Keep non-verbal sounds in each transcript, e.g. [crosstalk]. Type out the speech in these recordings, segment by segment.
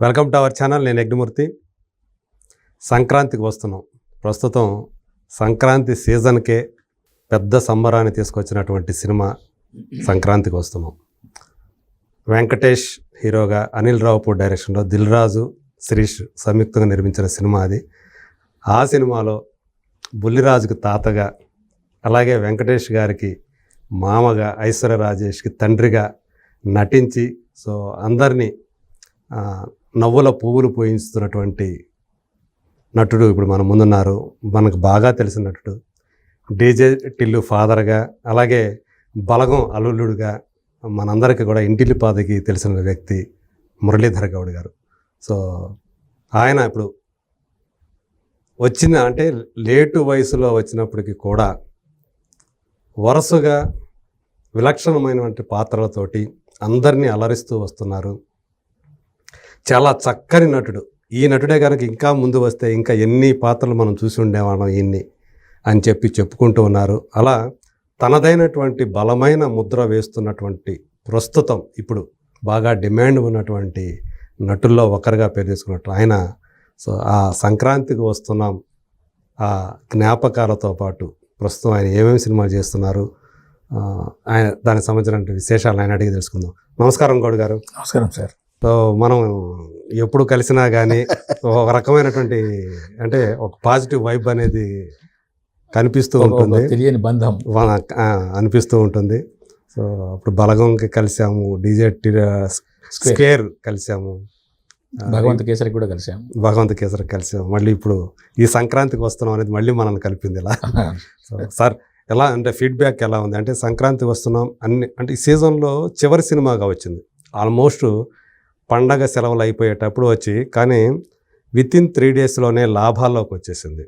Welcome to our channel నేను యజ్ఞమూర్తి. సంక్రాంతికి వస్తున్నాం. ప్రస్తుతం సంక్రాంతి సీజన్కే పెద్ద సంబరాన్ని తీసుకొచ్చినటువంటి సినిమా సంక్రాంతికి వస్తున్నాం. వెంకటేష్ హీరోగా అనిల్ రావుపూర్ డైరెక్షన్లో దిల్ రాజు శిరీష్ సంయుక్తంగా నిర్మించిన సినిమా అది. ఆ సినిమాలో బుల్లిరాజుకు తాతగా అలాగే వెంకటేష్ గారికి మామగా ఐశ్వర్య రాజేష్కి తండ్రిగా నటించి సో అందరినీ నవ్వుల పువ్వులు పోయించుతున్నటువంటి నటుడు ఇప్పుడు మన ముందున్నారు. మనకు బాగా తెలిసిన నటుడు. డీజే టిల్లు ఫాదర్గా అలాగే బలగం అల్లుళ్ళుడుగా మనందరికీ కూడా ఇంటిల్లిపాదికి తెలిసిన వ్యక్తి మురళీధర్ గౌడ్ గారు. సో ఆయన ఇప్పుడు వచ్చిన అంటే లేటు వయసులో వచ్చినప్పటికీ కూడా వరుసగా విలక్షణమైనటువంటి పాత్రలతోటి అందరినీ అలరిస్తూ వస్తున్నారు. చాలా చక్కని నటుడు. ఈ నటుడే కనుక ఇంకా ముందు వస్తే ఇంకా ఎన్ని పాత్రలు మనం చూసి ఉండేవాళ్ళం ఈయన్ని అని చెప్పి చెప్పుకుంటూ ఉన్నారు. అలా తనదైనటువంటి బలమైన ముద్ర వేస్తున్నటువంటి ప్రస్తుతం ఇప్పుడు బాగా డిమాండ్ ఉన్నటువంటి నటుల్లో ఒకరిగా పేరు తీసుకున్నట్టు ఆయన సో ఆ సంక్రాంతికి వస్తున్నాం. ఆ జ్ఞాపకాలతో పాటు ప్రస్తుతం ఆయన ఏమేమి సినిమాలు చేస్తున్నారు? ఆయన దానికి సంబంధించిన విశేషాలు ఆయన అడిగి తెలుసుకుందాం. నమస్కారం గౌడ్ గారు. నమస్కారం సార్. సో మనం ఎప్పుడు కలిసినా కానీ [laughs] ఒక రకమైనటువంటి అంటే ఒక పాజిటివ్ వైబ్ అనేది కనిపిస్తూ ఉంటుంది. తెలియని బంధం. అనిపిస్తూ ఉంటుంది. సో అప్పుడు బలగంకి కలిసాము డీజే స్క్వేర్. కలిసాము. భగవంత్ కేసరి కూడా కలిసాం భగవంత్ కేసరి కలిసాము. మళ్ళీ ఇప్పుడు ఈ సంక్రాంతికి వస్తున్నాం అనేది మళ్ళీ మనల్ని కలిపింది ఇలా. సో సార్ ఎలా అంటే ఫీడ్బ్యాక్ ఎలా ఉంది? అంటే సంక్రాంతి వస్తున్నాం అన్ని అంటే ఈ సీజన్లో చివరి సినిమాగా వచ్చింది. ఆల్మోస్ట్ పండగ సెలవులు అయిపోయేటప్పుడు వచ్చి కానీ విత్ ఇన్ త్రీ డేస్లోనే లాభాల్లోకి వచ్చేసింది.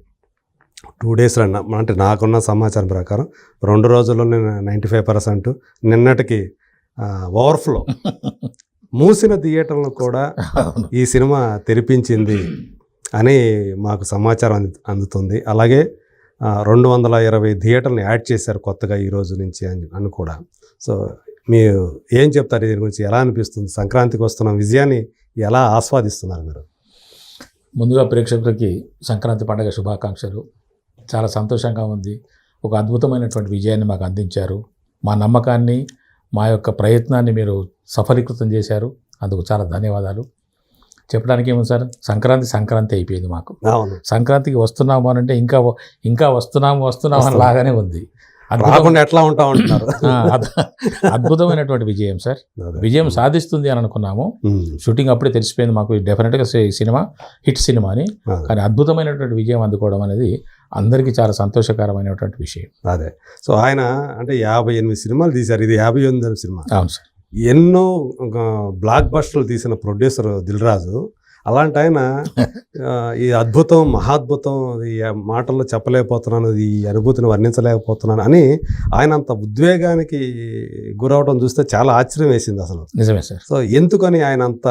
టూ డేస్లో అంటే నాకున్న సమాచారం ప్రకారం రెండు రోజుల్లోనే నైంటీ ఫైవ్ పర్సెంట్ నిన్నటికి ఓవర్ఫ్లో [laughs] మూసిన థియేటర్లను కూడా. ఈ సినిమా తెరిపించింది అని మాకు సమాచారం అంది అందుతుంది. అలాగే రెండు వందల ఇరవై థియేటర్లు యాడ్ చేశారు కొత్తగా ఈ రోజు నుంచి అని అని కూడా. సో మీరు ఏం చెప్తారు దీని గురించి? ఎలా అనిపిస్తుంది? సంక్రాంతికి వస్తున్న విజయాన్ని ఎలా ఆస్వాదిస్తున్నారు మీరు? ముందుగా ప్రేక్షకులకి సంక్రాంతి పండుగ శుభాకాంక్షలు. చాలా సంతోషంగా ఉంది. ఒక అద్భుతమైనటువంటి విజయాన్ని మాకు అందించారు. మా నమ్మకాన్ని మా యొక్క ప్రయత్నాన్ని మీరు సఫలీకృతం చేశారు. అందుకు చాలా ధన్యవాదాలు. చెప్పడానికి ఏముంది సార్? సంక్రాంతి సంక్రాంతి అయిపోయింది మాకు. సంక్రాంతికి వస్తున్నాము అని అంటే ఇంకా ఇంకా వస్తున్నాము వస్తున్నాము అని లాగానే ఉంది. రాకుండా ఎట్లా ఉంటా అద్- అద్భుతమైనటువంటి విజయం సార్. విజయం సాధిస్తుంది అని అనుకున్నాము. షూటింగ్ అప్పుడే తెలిసిపోయింది మాకు. డెఫినెట్గా సినిమా హిట్ సినిమా అని. కానీ అద్భుతమైనటువంటి విజయం అందుకోవడం అనేది అందరికీ చాలా సంతోషకరమైనటువంటి విషయం. అదే. సో ఆయన అంటే యాభై ఎనిమిది సినిమాలు తీశారు. ఇది యాభై ఎనిమిది సినిమా. అవును సార్. ఎన్నో బ్లాక్ బస్టర్లు తీసిన ప్రొడ్యూసర్ దిల్ రాజు అలాంటి ఆయన ఈ అద్భుతం మహాద్భుతం ఈ మాటల్లో చెప్పలేకపోతున్నాను ఈ అనుభూతిని వర్ణించలేకపోతున్నాను అని ఆయన అంత ఉద్వేగానికి గురవడం చూస్తే చాలా ఆశ్చర్యం వేసింది అసలు. నిజమే సార్. సో ఎందుకని ఆయన అంత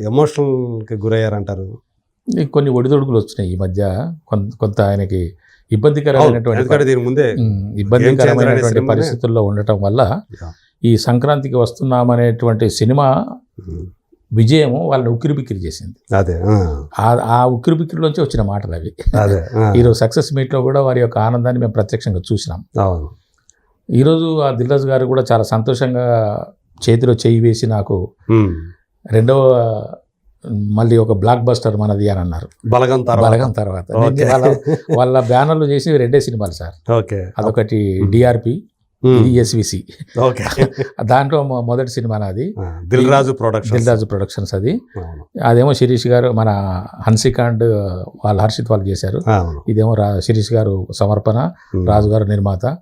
ఎమోషనల్కి గురయ్యారంటారు? కొన్ని ఒడిదొడుకులు వచ్చినాయి ఈ మధ్య. కొంత కొంత ఆయనకి ఇబ్బందికరమైనటువంటి దీని ముందే ఇబ్బందికరమైనటువంటి. పరిస్థితుల్లో ఉండటం వల్ల. ఈ సంక్రాంతికి వస్తున్నామనేటువంటి సినిమా విజయము వాళ్ళని ఉక్కిరి బిక్కిరి చేసింది. అదే ఆ, ఆ- ఆ ఉక్కిరి బిక్కిరిలోంచి వచ్చిన మాటలు అవి. అదే [laughs] ఈరోజు సక్సెస్ మీట్లో కూడా వారి యొక్క ఆనందాన్ని మేము ప్రత్యక్షంగా చూసినాం. అవును. ఈరోజు ఆ దిల్రాజు గారు కూడా చాలా సంతోషంగా చేతిలో చేయి వేసి నాకు. రెండవ మళ్ళీ ఒక బ్లాక్ బస్టర్ మనది అని అన్నారు. బలగం తర్వాత. బలగం తర్వాత. వాళ్ళ [laughs] వాళ్ళ బ్యానర్లు చేసి రెండే సినిమాలు సార్. ఓకే. అదొకటి డిఆర్పి ఎస్విసి ఓకే [laughs] దాంట్లో మొ- మొదటి సినిమా నాది. దిల్ రాజు ప్రొడక్షన్ దిల్రాజు ప్రొడక్షన్స్ అది. అదేమో శిరీష్ గారు మన హన్సికాండ్ వాళ్ళ హర్షిత్ వాళ్ళు చేశారు. ఇదేమో శిరీష్ గారు సమర్పణ ఉమ్. రాజు గారు నిర్మాత.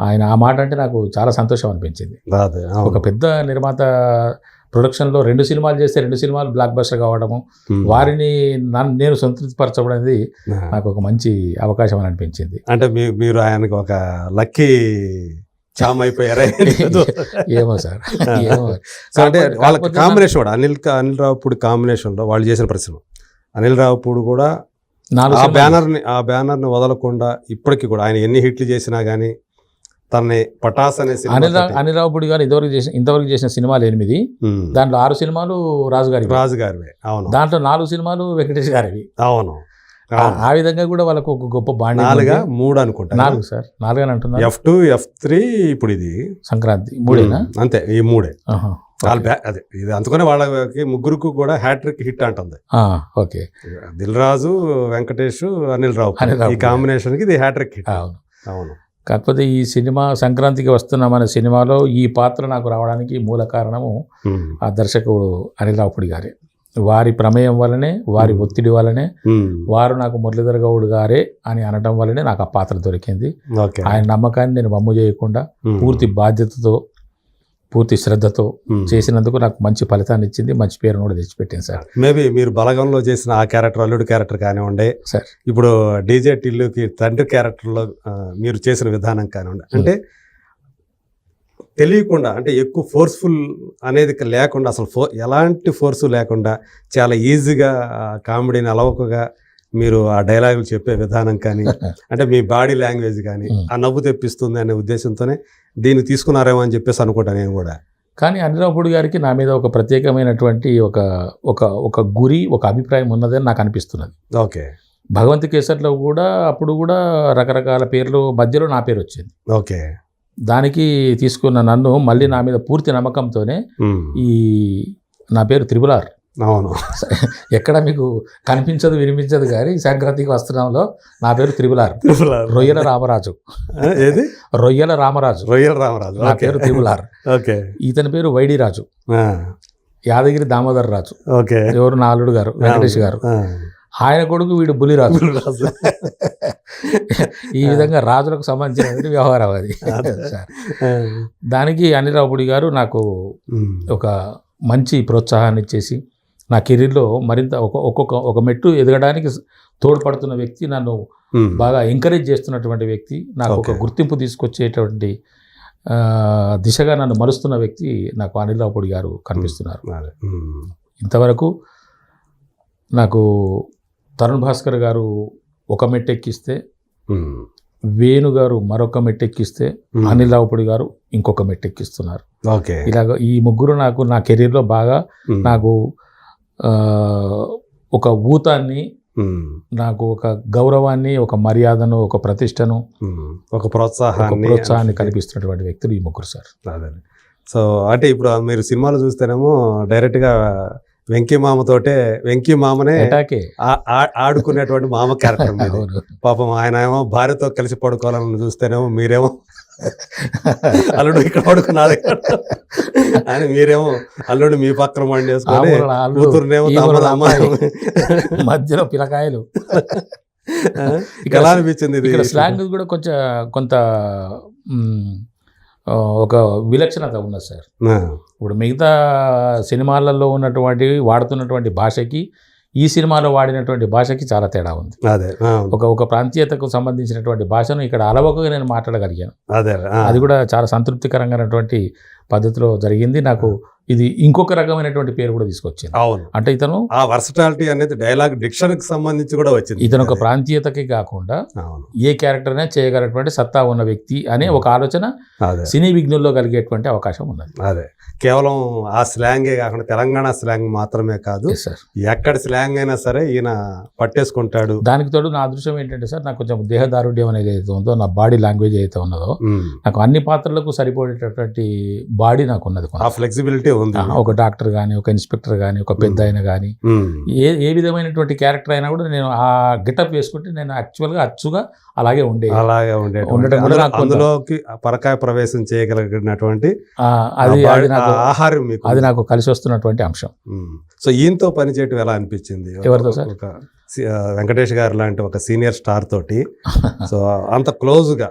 ఆయన ఆ మాట అంటే నాకు చాలా సంతోషం అనిపించింది. ఒక పెద్ద నిర్మాత ప్రొడక్షన్లో రెండు సినిమాలు చేస్తే రెండు సినిమాలు బ్లాక్ బస్టర్ కావడము ఉమ్. వారిని నేను సంతృప్తిపరచడం అనేది. నాకు ఒక మంచి అవకాశం అని అనిపించింది. అంటే మీరు ఆయనకి ఒక లక్కీ చామ్ అయిపోయారా ఏమో సార్ ఏమో. అంటే కాకపోతే కాంబినేషన్ కూడా అనిల్ అనిల్ రావుపూడి కాంబినేషన్లో వాళ్ళు చేసిన పరిశ్రమ. అనిల్ రావుపూడి కూడా ఆ బ్యానర్ని ఆ బ్యానర్ని వదలకుండా ఇప్పటికీ కూడా ఆయన ఎన్ని హిట్లు చేసినా కానీ తనని పటాస్ అనే సినిమా అనిల్ అనిల్ రావుపూడి గారు ఇంతవరకు చేసిన ఇంతవరకు చేసిన సినిమాలు ఎనిమిది. దాంట్లో ఆరు సినిమాలు రాజు గారి రాజు గారివే అవును. దాంట్లో నాలుగు సినిమాలు వెంకటేష్ గారివి. అవును. ఆ- విధంగా కూడా వాళ్ళకు ఒక గొప్ప బాండింగ్ నాలుగా. మూడు అనుకుంటా. నాలుగు సార్. నాలుగు అని అంటున్నారు. ఎఫ్ టూ ఎఫ్ త్రీ ఇప్పుడు ఇది. సంక్రాంతి మూడేనా? అంతే ఈ మూడే. వాళ్ళ అదే ఇది అందుకనే వాళ్ళకి ముగ్గురికి కూడా హ్యాట్రిక్ హిట్ అంటుంది. ఆ, ఓకే. దిల్ రాజు వెంకటేష్ అనిల్ రావు. ఈ కాంబినేషన్కి ఇది హ్యాట్రిక్ హిట్. అవును. అవును. కాకపోతే ఈ సినిమా సంక్రాంతికి వస్తున్నాం అనే సినిమాలో ఈ పాత్ర నాకు రావడానికి మూల కారణము ఆ దర్శకుడు అనిల్ రావుపూడి గారే. వారి ప్రమేయం వల్లనే వారి. ఒత్తిడి వల్లనే ఉమ్, వారు నాకు మురళీధర్ గౌడ్ గారే అని అనడం వల్లనే నాకు ఆ పాత్ర దొరికింది. ఓకే. ఆయన నమ్మకాన్ని నేను వమ్ము చేయకుండా పూర్తి బాధ్యతతో పూర్తి శ్రద్ధతో. చేసినందుకు నాకు మంచి ఫలితాన్ని ఇచ్చింది. మంచి పేరు కూడా తెచ్చిపెట్టింది సార్. మేబీ మీరు బలగంలో చేసిన ఆ క్యారెక్టర్ అల్లుడు క్యారెక్టర్ కానివ్వండి సార్. ఇప్పుడు డీజే టిల్లుకి తండ్రి క్యారెక్టర్లో మీరు చేసిన విధానం కానివ్వండి అంటే తెలియకుండా అంటే ఎక్కువ ఫోర్స్ఫుల్ అనేది లేకుండా అసలు ఫో ఎలాంటి ఫోర్సు లేకుండా చాలా ఈజీగా కామెడీని అలవకగా మీరు ఆ డైలాగులు చెప్పే విధానం కానీ [laughs] అంటే మీ బాడీ లాంగ్వేజ్ కానీ. ఆ నవ్వు తెప్పిస్తుంది అనే ఉద్దేశంతోనే దీన్ని తీసుకున్నారేమో అని చెప్పేసి అనుకుంటా నేను కూడా. కానీ అనిరావుపూడి గారికి నా మీద ఒక ప్రత్యేకమైనటువంటి ఒక ఒక ఒక గురి ఒక అభిప్రాయం ఉన్నదని నాకు అనిపిస్తున్నది. ఓకే. భగవంత్ కేసర్లో కూడా అప్పుడు కూడా రకరకాల పేర్లు మధ్యలో నా పేరు వచ్చింది ఓకే. దానికి తీసుకున్న నన్ను మళ్ళీ నా మీద పూర్తి నమ్మకంతోనే. ఈ నా పేరు త్రిపులార్ అవును. [laughs] ఎక్కడ మీకు కనిపించదు వినిపించదు కానీ సంక్రాంతికి వస్తున్నాంలో నా పేరు త్రిపులార్ రొయ్యల రామరాజు. ఏది? రొయ్యల రామరాజు. రొయ్యల రామరాజు. నా పేరు త్రిపులార్ ఓకే. ఇతని పేరు Y D Raju. Yadagiri Damodar Raju. Okay. ఎవరు? నా అల్లుడు గారు వెంకటేష్ గారు. ఆయన కొడుకు వీడు బులిరాజు రాజు. ఈ విధంగా రాజులకు సంబంధించిన వ్యవహారం అది. దానికి అనిరావుడి గారు నాకు. ఒక మంచి ప్రోత్సాహాన్ని ఇచ్చేసి నా కెరీర్లో మరింత ఒక ఒక్కొక్క ఒక మెట్టు ఎదగడానికి తోడ్పడుతున్న వ్యక్తి నన్ను. బాగా ఎంకరేజ్ చేస్తున్నటువంటి వ్యక్తి నాకు ఒక. గుర్తింపు తీసుకొచ్చేటువంటి దిశగా నన్ను మలుస్తున్న వ్యక్తి నాకు అనిల్ గారు కనిపిస్తున్నారు. ఇంతవరకు నాకు తరుణ్ భాస్కర్ గారు ఒక మెట్టు ఎక్కిస్తే ఉమ్. వేణు గారు మరొక మెట్టు ఎక్కిస్తే ఉమ్. అనిల్ రావుపూడి గారు ఇంకొక మెట్టు ఎక్కిస్తున్నారు ఓకే ఇలాగ ఈ ముగ్గురు నాకు నా కెరీర్లో బాగా. నాకు ఒక ఊతాన్ని. నాకు ఒక గౌరవాన్ని ఒక మర్యాదను ఒక ప్రతిష్టను. ఒక ప్రోత్సాహాన్ని ప్రోత్సాహాన్ని కల్పిస్తున్నటువంటి వ్యక్తులు ఈ ముగ్గురు సార్ సో అంటే ఇప్పుడు మీరు సినిమాలు చూస్తేనేమో డైరెక్ట్గా వెంకీ మామతోటే వెంకీ మామనే ఎటాకే ఆ- ఆ- ఆడుకునేటువంటి మామ క్యారెక్టర్. పాపం ఆయన ఏమో భార్యతో కలిసి పడుకోవాలని చూస్తేనేమో మీరేమో అల్లుడు ఇక్కడ పడుకున్నాడు. అని మీరేమో అల్లుడు మీ పక్కన అల్లుడు, కూతురునేమో మధ్యలో పిలకాయలు. ఎలా అనిపించింది ఇది? ఇక్కడ స్లాంగ్ కూడా కొంచెం కొంత ఒక విలక్షణత ఉన్నది సార్. ఇప్పుడు మిగతా సినిమాలలో ఉన్నటువంటి వాడుతున్నటువంటి భాషకి ఈ సినిమాలో వాడినటువంటి భాషకి చాలా తేడా ఉంది. అదే ఒక ఒక ప్రాంతీయతకు సంబంధించినటువంటి భాషను ఇక్కడ అలవకగా నేను మాట్లాడగలిగాను. అదే అది కూడా చాలా సంతృప్తికరంగానటువంటి పద్ధతిలో జరిగింది. నాకు ఇది ఇంకొక రకమైనటువంటి పేరు కూడా తీసుకొచ్చింది. అవును. అంటే ఇతను ఆ వర్సటాలిటీ అనేది డైలాగ్ డిక్షన్కి సంబంధించి కూడా వచ్చింది. ఇతను ఒక. ప్రాంతీయతకి కాకుండా ఏ క్యారెక్టర్ అయినా చేయగలటువంటి సత్తా ఉన్న వ్యక్తి అనే ఒక ఆలోచన సినీ విఘ్నుల్లో కలిగేటువంటి అవకాశం ఉన్నది. అదే. కేవలం ఆ స్లాంగే కాకుండా తెలంగాణ స్లాంగ్ మాత్రమే కాదు సార్ ఎక్కడ స్లాంగ్ అయినా సరే ఈయన పట్టేసుకుంటాడు. దానికి తోడు నా అదృష్టం ఏంటంటే సార్ నాకు కొంచెం దేహదారుఢ్యం అనేది ఏదైతే ఉందో నా బాడీ లాంగ్వేజ్ ఏదైతే ఉన్నదో. నాకు అన్ని పాత్రలకు సరిపోయేటటువంటి బాడీ నాకు ఉన్నది. ఆ ఫ్లెక్సిబిలిటీ ఉంది. ఆ, ఒక డాక్టర్ కానీ ఒక ఇన్స్పెక్టర్ కానీ ఒక పెద్ద ఆయన కానీ. ఏ ఏ విధమైనటువంటి క్యారెక్టర్ అయినా కూడా నేను ఆ గెటప్ వేసుకుంటే నేను యాక్చువల్గా అచ్చుగా అలాగే ఉండే. అలాగే ఉండటం కూడా నాకు కొంత- అందులోకి పరకాయ ప్రవేశం చేయగలిగినటువంటి అది అది నాకు ఆహారం మీకు అది నాకు కలిసి వస్తున్నటువంటి అంశం. సో ఈయనతో పనిచేయటం ఎలా అనిపించింది? ఎవరితో సార్? వెంకటేష్ గారు లాంటి ఒక సీనియర్ స్టార్ తోటి. సో అంత క్లోజ్గా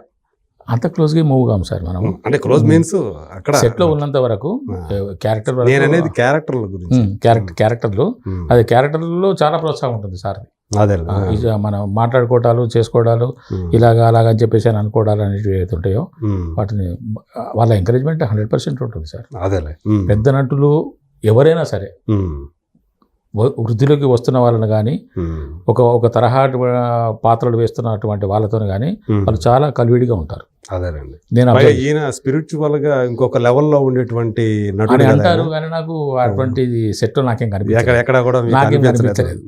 అంత క్లోజ్గా మూవ్ కాము సార్ మనం అంటే క్లోజ్ మీన్స్ అక్కడ సెట్లో ఉన్నంత వరకు క్యారెక్టర్ నేను అనేది క్యారెక్టర్ల గురించి. క్యారెక్టర్ క్యారెక్టర్లు. అది క్యారెక్టర్లో చాలా ప్రోత్సాహం ఉంటుంది సార్ అదే. మనం మాట్లాడుకోవటాలు చేసుకోవడాలు ఇలాగా అలాగా అని చెప్పేసి అని అనుకోవడాలు అనేవి ఉంటాయో వాటిని వాళ్ళ ఎంకరేజ్మెంట్ హండ్రెడ్ పర్సెంట్ ఉంటుంది సార్. ఉమ్. పెద్ద నటులు ఎవరైనా సరే వృద్ధిలోకి వస్తున్న వాళ్ళని కానీ. ఒక ఒక తరహా పాత్రలు వేస్తున్నటువంటి వాళ్ళతో కానీ. వాళ్ళు చాలా కలివిడిగా ఉంటారు అదేనండి నేను ఈయన స్పిరిచువల్గా ఇంకొక లెవెల్లో ఉండేటువంటి అని నటుడు అంటారు. కానీ నాకు అటువంటి సెట్ నాకేం కనిపించలేదు ఎక్కడ కూడా నాకేం. కనిపించలేదు.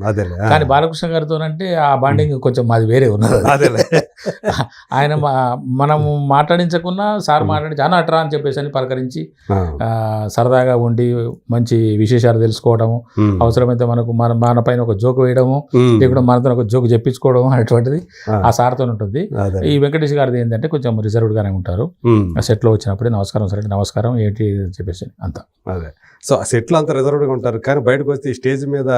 కానీ బాలకృష్ణ గారితో అంటే ఆ బాండింగ్ కొంచెం మాది వేరే ఉన్నది అదేలే [laughs] ఆయన మా- మనము మాట్లాడించకున్నా సార్. మాట్లాడి చాలా అట్రా అని చెప్పేసి అని పలకరించి సరదాగా ఉండి మంచి విశేషాలు తెలుసుకోవడము. అవసరమైతే మనకు మన మన పైన ఒక జోక్ వేయడము. లేకుండా మనతో ఒక జోక్ చెప్పించుకోవడం అనేటువంటిది ఆ. సార్తో ఉంటుంది ఈ వెంకటేష్ గారిది ఏంటంటే కొంచెం రిజర్వ్డ్ గానే ఉంటారు. ఆ సెట్లో వచ్చినప్పుడే నమస్కారం సరే నమస్కారం ఏంటి అని చెప్పేసి అంత. అదే. సో ఆ సెట్లు అంత రిజర్వ్డ్గా ఉంటారు. కానీ బయటకు వస్తే ఈ స్టేజ్ మీద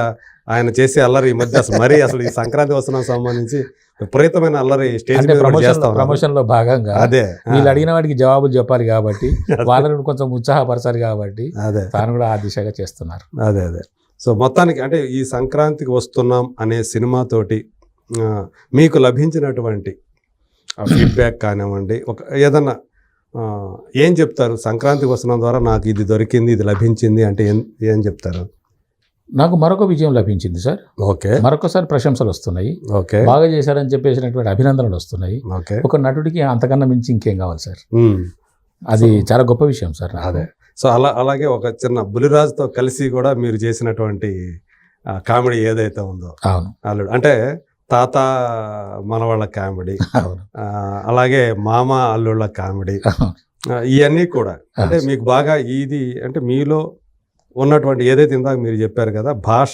ఆయన చేసే అల్లరి ఈ మధ్య అసలు మరీ అసలు ఈ సంక్రాంతి వస్తున్నాం సంబంధించి విపరీతమైన అల్లరి స్టేజ్ ప్రమోషన్లో భాగంగా అదే. వీళ్ళు అడిగిన వాటికి జవాబులు చెప్పాలి కాబట్టి [laughs] వాళ్ళని కొంచెం ఉత్సాహపరచాలి కాబట్టి అదే. తాను కూడా ఆ దిశగా చేస్తున్నారు. అదే అదే. సో మొత్తానికి అంటే ఈ సంక్రాంతికి వస్తున్నాం అనే సినిమాతోటి మీకు లభించినటువంటి ఫీడ్బ్యాక్ కానివ్వండి. ఒక ఏదన్నా ఏం చెప్తారు? సంక్రాంతికి వస్తున్నాం ద్వారా నాకు ఇది దొరికింది ఇది లభించింది అంటే ఏం ఏం చెప్తారు? నాకు మరొక విజయం లభించింది సార్. ఓకే. మరొకసారి ప్రశంసలు వస్తున్నాయి. ఓకే. బాగా చేశారని చెప్పేసినటువంటి అభినందనలు వస్తున్నాయి. ఓకే. ఒక నటుడికి అంతకన్నా మించి ఇంకేం కావాలి సార్? అది చాలా గొప్ప విషయం సార్. అదే. సో అలా అలాగే ఒక చిన్న బులిరాజుతో కలిసి కూడా మీరు చేసినటువంటి కామెడీ ఏదైతే ఉందో అవును. అల్లుడు. అంటే తాత మనవాళ్ళ కామెడీ అలాగే మామ అల్లుళ్ళ కామెడీ ఇవన్నీ కూడా. అంటే మీకు బాగా ఇది అంటే మీలో ఉన్నటువంటి ఏదైతే ఇందాక మీరు చెప్పారు కదా భాష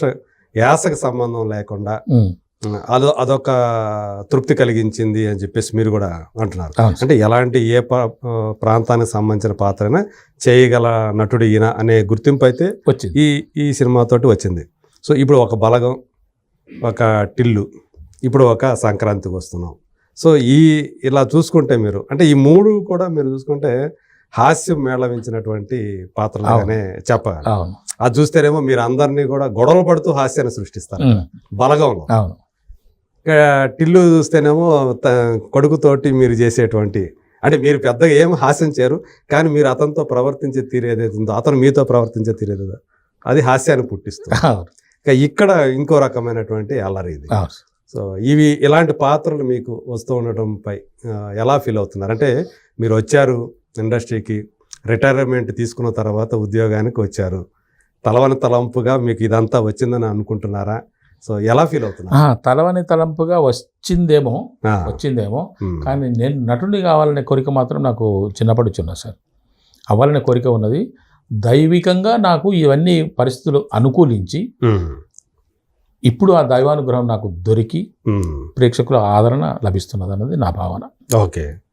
యాసకు సంబంధం లేకుండా అదో అదొక తృప్తి కలిగించింది అని చెప్పేసి మీరు కూడా అంటున్నారు. అంటే ఎలాంటి ఏ ప్రాంతానికి సంబంధించిన పాత్రైనా చేయగల నటుడు ఈయన అనే గుర్తింపు అయితే వచ్చింది. ఈ ఈ సినిమాతోటి వచ్చింది. సో ఇప్పుడు ఒక బలగం ఒక టిల్లు ఇప్పుడు ఒక సంక్రాంతికి వస్తున్నాం. సో ఈ ఇలా చూసుకుంటే మీరు అంటే ఈ మూడు కూడా మీరు చూసుకుంటే హాస్యం మేళవించినటువంటి పాత్రలుగానే చెప్పాలి. అది చూస్తేనేమో మీరు అందరినీ కూడా గొడవలు పడుతూ హాస్యాన్ని సృష్టిస్తారు. బలగంలో. టిల్లు చూస్తేనేమో కొడుకుతోటి మీరు చేసేటువంటి అంటే మీరు పెద్దగా ఏం హాస్యం చేయరు కానీ మీరు అతనితో ప్రవర్తించే తీరు ఏదైతే ఉందో అతను మీతో ప్రవర్తించే తీరు అది హాస్యాన్ని పుట్టిస్తుంది. ఇక ఇక్కడ ఇంకో రకమైనటువంటి అల్లరి ఇది. సో ఇవి ఇలాంటి పాత్రలు మీకు వస్తూ ఉండటంపై ఎలా ఫీల్ అవుతున్నారు? అంటే మీరు వచ్చారు ఇండస్ట్రీకి రిటైర్మెంట్ తీసుకున్న తర్వాత ఉద్యోగానికి వచ్చారు. తలవని తలంపుగా మీకు ఇదంతా వచ్చిందని అనుకుంటున్నారా? సో ఎలా ఫీల్ అవుతున్నారు? ఆ, తలవని తలంపుగా వచ్చిందేమో వచ్చిందేమో కానీ నేను నటుడిని కావాలనే కోరిక మాత్రం నాకు చిన్నప్పటి నుంచి ఉన్నది సార్. అవ్వాలనే కోరిక ఉన్నది. దైవికంగా నాకు ఇవన్నీ పరిస్థితులు అనుకూలించి ఇప్పుడు ఆ దైవానుగ్రహం నాకు దొరికి ప్రేక్షకుల ఆదరణ లభిస్తున్నది అన్నది నా భావన. ఓకే.